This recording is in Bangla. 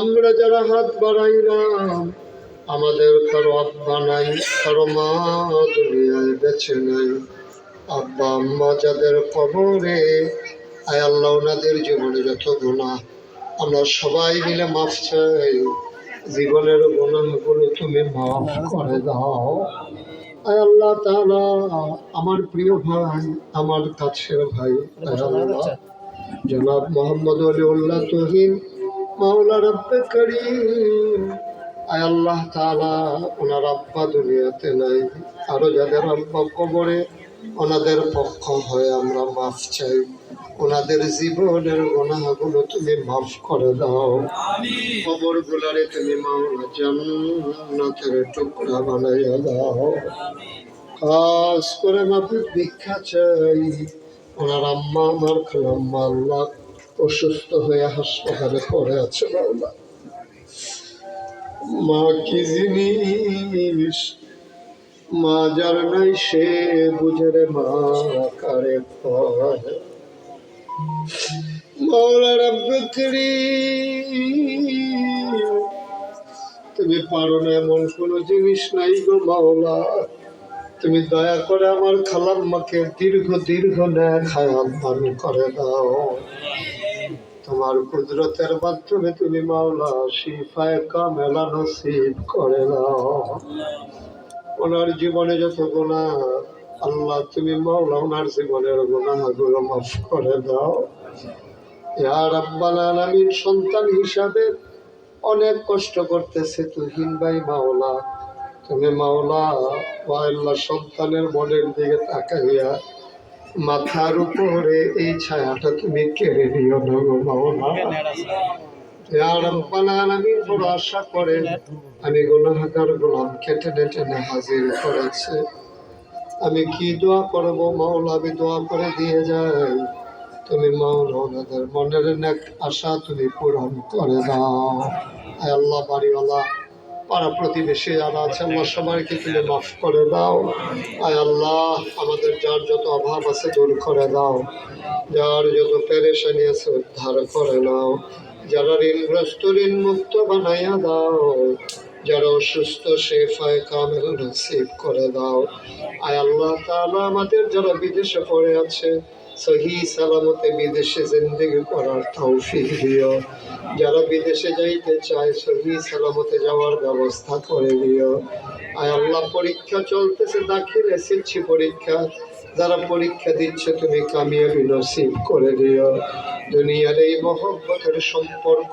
আমরা যারা হাত বাড়াইলাম, আমাদের কারও আব্বা নাই, কারও মা দুনিয়ায় বেছে নাই। আব্বা, আম্মা যাদের কবরে, আয় আল্লাহ, ওনাদের জীবনে যত গুণা আমরা সবাই মিলে মাফ চাই। জীবনের গুণাগুলো তুমি মাফ করে দাও। আয় আল্লাহ তাআলা, আমার প্রিয় ভাই, আমার কাছের ভাই, আয় আল্লাহ। জনাব মোহাম্মদ আলিউল্লাহ তহিন মাওলা রব্বে করিম। আয় আল্লাহ তাআলা ওনার আব্বা দুনিয়াতে নাই আরও যাদের আব্বা কবরে ওনাদের পক্ষ হয়ে আমরা মাফ চাই। ওনাদের জীবনের গুনাহগুলো তুমি মাফ করে দাও। কবর গুলারে তুমি মাওলা জান্নাতের টুকরা বানাইয়া দাও। খাস করে মাফিক ভিক্ষা চাই। ওনার আম্মা আমার খালাম্মা আল্লাহ অসুস্থ হয়ে হাসপাতালে পড়ে আছে বাবা মা কি জিনিস? মা যার নাই সে বুঝে রে মা কারে মাওলা রব্বে করিম তুমি পারো না এমন কোনো জিনিস নাই গো মাওলা। তুমি দয়া করে আমার খালাম্মাকে দীর্ঘ দীর্ঘ ন্যায় খায়াল দান করে দাও। তোমার কুদরতের মাধ্যমে তুমি মাওলা শিফায় কামেলা নসিব করে দাও। ওনার জীবনে যত গোনা আল্লাহ তুমি মাওলা ওনার জীবনের গুণাগুলো মাফ করে দাও। ইয়া রাব্বাল আলামিন, সন্তান হিসাবে অনেক কষ্ট করতেছে তুহিন ভাই মাওলা। তুমি মাওলা আল্লাহ সন্তানের মনের দিকে তাকাইয়া মাথার উপরে এই ছায়াটা তুমি কেড়ে নিও না গো মাওলা। রাব্বাল বড় আশা আমি গোলাম কেটে হাজির আমি কি দোয়া করব মাওলা? আমি দোয়া করে দিয়ে তুমি মনের আশা তুমি করে দাও। আল্লাহ বাড়িওয়ালা পাড়া প্রতিবেশী যারা আছে আল্লাহ সবাইকে তুমি মাফ করে দাও। আয় আল্লাহ, আমাদের যার যত অভাব আছে দূর করে দাও। যার যত পেরেশানি আছে উদ্ধার করে নাও। যারা ঋণগ্রস্ত ঋণ মুক্ত বানাইয়া দাও। যারা অসুস্থ শেফায় কামেল নসিব করে দাও। আয় আল্লাহ তাআলা, আমাদের যারা বিদেশে পড়ে আছে সহি সালামতে বিদেশে জিন্দগি করার তৌফিক দিও। যারা বিদেশে যাইতে চায়, সহি সালামতে যাওয়ার ব্যবস্থা করে দিও। আর আল্লাহ, পরীক্ষা চলতেছে, দাখিল এসেছি পরীক্ষা। যারা পরীক্ষা দিচ্ছে, তুমি কামিয়াবি নসিব করে দিও। দুনিয়ার এই মহব্বতের সম্পর্ক